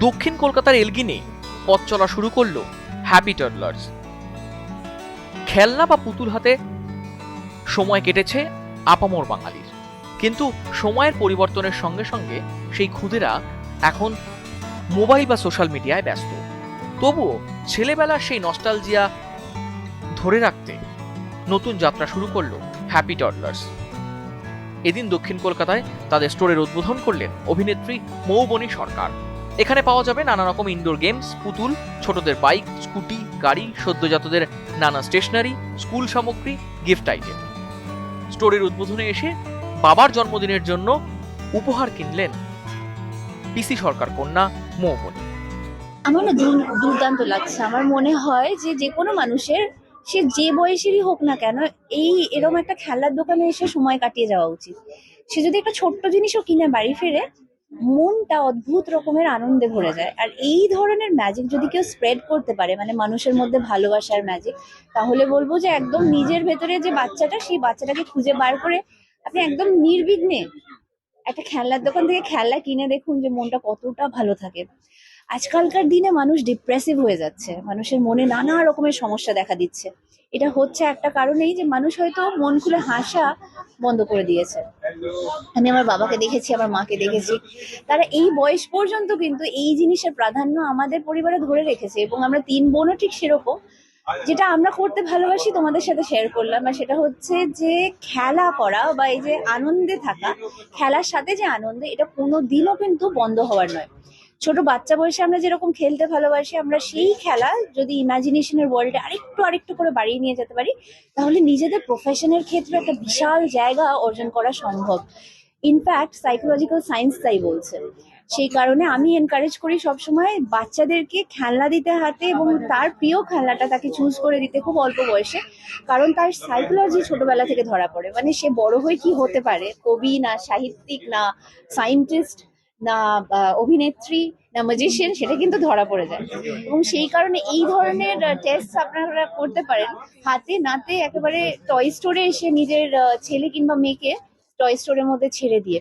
দক্ষিণ কলকাতার এলগিনে পথ চলা শুরু করল হ্যাপি টডলার্স খেলনা বা পুতুল হাতে সময় কেটেছে আপামর বাঙালির। কিন্তু সময়ের পরিবর্তনের সঙ্গে সঙ্গে সেই খুদেরা এখন মোবাইল বা সোশ্যাল মিডিয়ায় ব্যস্ত। তবুও ছেলেবেলার সেই নস্টালজিয়া ধরে রাখতে নতুন যাত্রা শুরু করল হ্যাপি টডলার্স এদিন দক্ষিণ কলকাতায় তাদের স্টোরের উদ্বোধন করলেন অভিনেত্রী মৌবনী সরকার। এখানে পাওয়া যাবে নানা রকম ইনডোর গেমস পুতুল, ছোটদের বাইক স্কুটি গাড়ি, সদ্যজাতদের নানা স্টেশনারি স্কুল সামগ্রী গিফট আইটেম স্টোরের উদ্বোধনে এসে বাবার জন্মদিনের জন্য উপহার কিনলেন পিসি সরকার কন্যা মৌবনী আমার না দুর্দান্ত লাগছে। আমার মনে হয় যে যে কোনো মানুষের, সে যে বয়সেরই হোক না কেন, এই এরকম একটা খেলার দোকানে এসে সময় কাটিয়ে যাওয়া উচিত। সে যদি একটা ছোট্ট জিনিসও কিনে বাড়ি ফেরে মনটা অদ্ভুত রকমের আনন্দে ভরে যায়। আর এই ধরনের ম্যাজিক যদি কেউ স্প্রেড করতে পারে মানে মানুষের মধ্যে ভালোবাসার ম্যাজিক তাহলে বলব যে একদম নিজের ভেতরে যে বাচ্চাটা, সেই বাচ্চাটাকে খুঁজে বার করে আপনি একদম নির্বিঘ্নে একটা খেলনার দোকান থেকে খেলনা কিনে দেখুন যে মনটা কতটা ভালো থাকে। আজকালকার দিনে মানুষ ডিপ্রেসিভ হয়ে যাচ্ছে। মানুষের মনে নানা রকমের সমস্যা দেখা দিচ্ছে। এটা হচ্ছে একটা কারণেই যে মানুষ হয়তো মন খুলে হাসা বন্ধ করে দিয়েছে। আমি আমার বাবাকে দেখেছি, আমার মাকে দেখেছি। তারা এই বয়স পর্যন্ত কিন্তু এই জিনিসের প্রাধান্য আমাদের পরিবারে ধরে রেখেছে এবং আমরা তিন বোনও ঠিক সেরকম। যেটা আমরা করতে ভালোবাসি, তোমাদের সাথে শেয়ার করলাম। আর সেটা হচ্ছে যে, খেলা করা বা এই যে আনন্দে থাকা, খেলার সাথে যে আনন্দ, এটা কোনো দিনও কিন্তু বন্ধ হওয়ার নয়। ছোট বাচ্চা বয়সে আমরা যেরকম খেলতে ভালোবাসি, আমরা সেই খেলা যদি ইমাজিনেশনের ওয়ার্ল্ডে আরেকটু আরেকটু করে বাড়িয়ে নিয়ে যেতে পারি, তাহলে নিজেদের প্রফেশনের ক্ষেত্রে একটা বিশাল জায়গা অর্জন করা সম্ভব। ইনফ্যাক্ট সাইকোলজিক্যাল সায়েন্স তাই বলছে। সেই কারণে আমি এনকারেজ করি সবসময় বাচ্চাদেরকে খেলনা দিতে হাতে এবং তার প্রিয় খেলনাটা তাকে চুজ করে দিতে খুব অল্প বয়সে, কারণ তার সাইকোলজি ছোটবেলা থেকে ধরা পড়ে। মানে সে বড় হয়ে কি হতে পারে? কবি না সাহিত্যিক না সায়েন্টিস্ট না অভিনেত্রী না ম্যাজিশিয়ান সেটা কিন্তু ধরা পড়ে যায়। এবং সেই কারণে এই ধরনের টেস্ট আপনারা করতে পারেন। হাতে নাতে একেবারে টয় স্টোরে এসে নিজের ছেলে কিংবা মেয়েকে টয় স্টোরের মধ্যে ছেড়ে দিয়ে।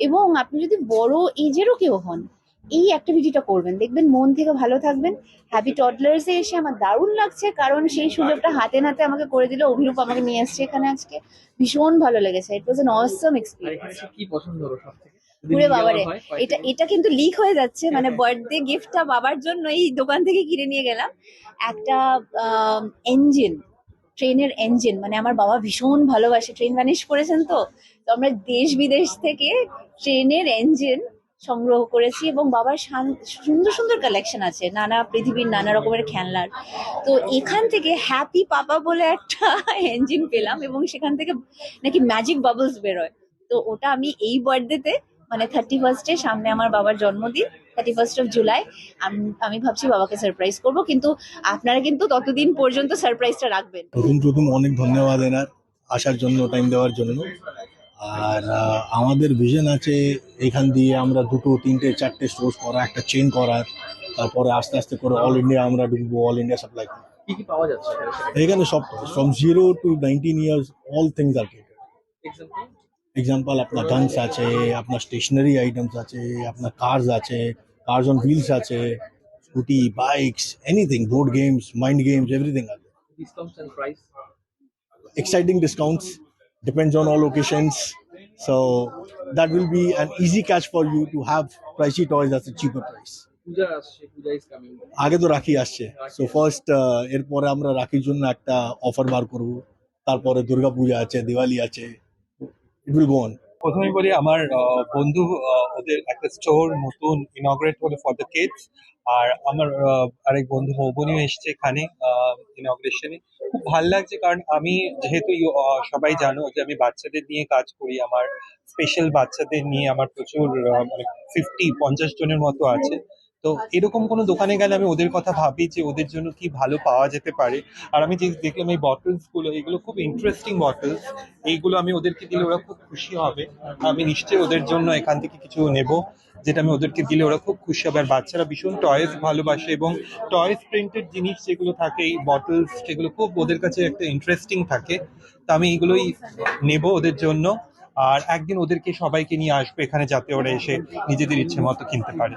এবং আপনি যদি বড় এজেরও কেউ হন, এই অ্যাক্টিভিটিটা করবেন। দেখবেন মন থেকে ভালো থাকবেন। হ্যাপি টডলার্সে এসে আমার দারুণ লাগছে, কারণ সেই সুযোগটা হাতে নাতে আমাকে করে দিল। অভিরূপ আমাকে নিয়ে আসছে এখানে আজকে। ভীষণ ভালো লেগেছে। ইট ওয়াজ এন অসম এক্সপিরিয়েন্স কি পছন্দ হলো সব থেকে ঘুরে বাবারে। এটা এটা কিন্তু লিক হয়ে যাচ্ছে মানে বার্থডে গিফটটা বাবার জন্য এই দোকান থেকে কিনে নিয়ে গেলাম। একটা এঞ্জিন ট্রেনের এঞ্জিন মানে আমার বাবা ভীষণ ভালোবাসে। ট্রেন ম্যানেজ করেছেন তো? তো আমরা দেশ বিদেশ থেকে ট্রেনের এঞ্জিন সংগ্রহ করেছি এবং বাবার সুন্দর সুন্দর কালেকশন আছে নানা পৃথিবীর নানা রকমের খেলনার। তো এখান থেকে হ্যাপি পাপা বলে একটা এঞ্জিন পেলাম এবং সেখান থেকে নাকি ম্যাজিক বাবলস বেরোয়। তো ওটা আমি এই বার্থডেতে মানে থার্টি ফার্স্টে সামনে আমার বাবার জন্মদিন থার্টি ফার্স্ট অফ জুলাই আম- আমি ভাবছি বাবাকে সারপ্রাইজ করব কিন্তু আপনারা কিন্তু ততদিন পর্যন্ত সারপ্রাইজটা রাখবেন। প্রথম প্রথম অনেক ধন্যবাদ এনার আসার জন্য টাইম দেওয়ার জন্য। আর আমাদের ভিশন আছে এখান দিয়ে আমরা দুটো তিনটে চারটে স্টোর করা একটা চেন করার। তারপরে আস্তে আস্তে করে অল ইন্ডিয়া আমরা ঢুকবো অল ইন্ডিয়া সাপ্লাই করব। কি কি পাওয়া যাচ্ছে? এখানে সব from zero to nineteen years all things R example আপনার গানস আছে আপনার স্টেশনারি আইটেমস আছে আপনার কার্স আছে কার্স অন হুইলস আছে scooty bikes anything board games mind games everything আছে discounts and price exciting discounts depends on all locations so that will be an easy catch for you to have pricey toys at a cheaper price Puja আসছে পূজা is coming আগে তো রাখি আসছে so first এরপরে আমরা রাখির জন্য একটা অফার বার করব তারপরে দুর্গা পূজা আছে দিওয়ালি আছে ইট উইল গো অন প্রথমে বলি, আমার বন্ধু ওদের একটা স্টোর নতুন ইনগ্রেট হলো ফর দ্য কিডস আর আমার আরেক বন্ধু মৌবনিও এসছে এখানে ইনগ্রেশনে খুব ভালো লাগছে কারণ আমি যেহেতু সবাই জানো যে আমি বাচ্চাদের নিয়ে কাজ করি, আমার স্পেশাল বাচ্চাদের নিয়ে আমার প্রচুর মানে ফিফটি পঞ্চাশ জনের মতো আছে। তো এরকম কোনো দোকানে গেলে আমি ওদের কথা ভাবি যে ওদের জন্য কি ভালো পাওয়া যেতে পারে। আর আমি যে দেখলাম এই বটলসগুলো, এগুলো খুব ইন্টারেস্টিং বটলস এইগুলো আমি ওদেরকে দিলে ওরা খুব খুশি হবে। আমি নিশ্চয়ই ওদের জন্য এখান থেকে কিছু নেব, যেটা আমি ওদেরকে দিলে ওরা খুব খুশি হবে। আর বাচ্চারা ভীষণ টয়েস ভালোবাসে এবং টয়েস প্রিন্টেড জিনিস যেগুলো থাকে, এই বটলস সেগুলো খুব ওদের কাছে একটা ইন্টারেস্টিং থাকে। তো আমি এগুলোই নেব ওদের জন্য। আর একদিন ওদেরকে সবাইকে নিয়ে আসব এখানে যাতে ওরা এসে নিজেদের ইচ্ছে মতো কিনতে পারে।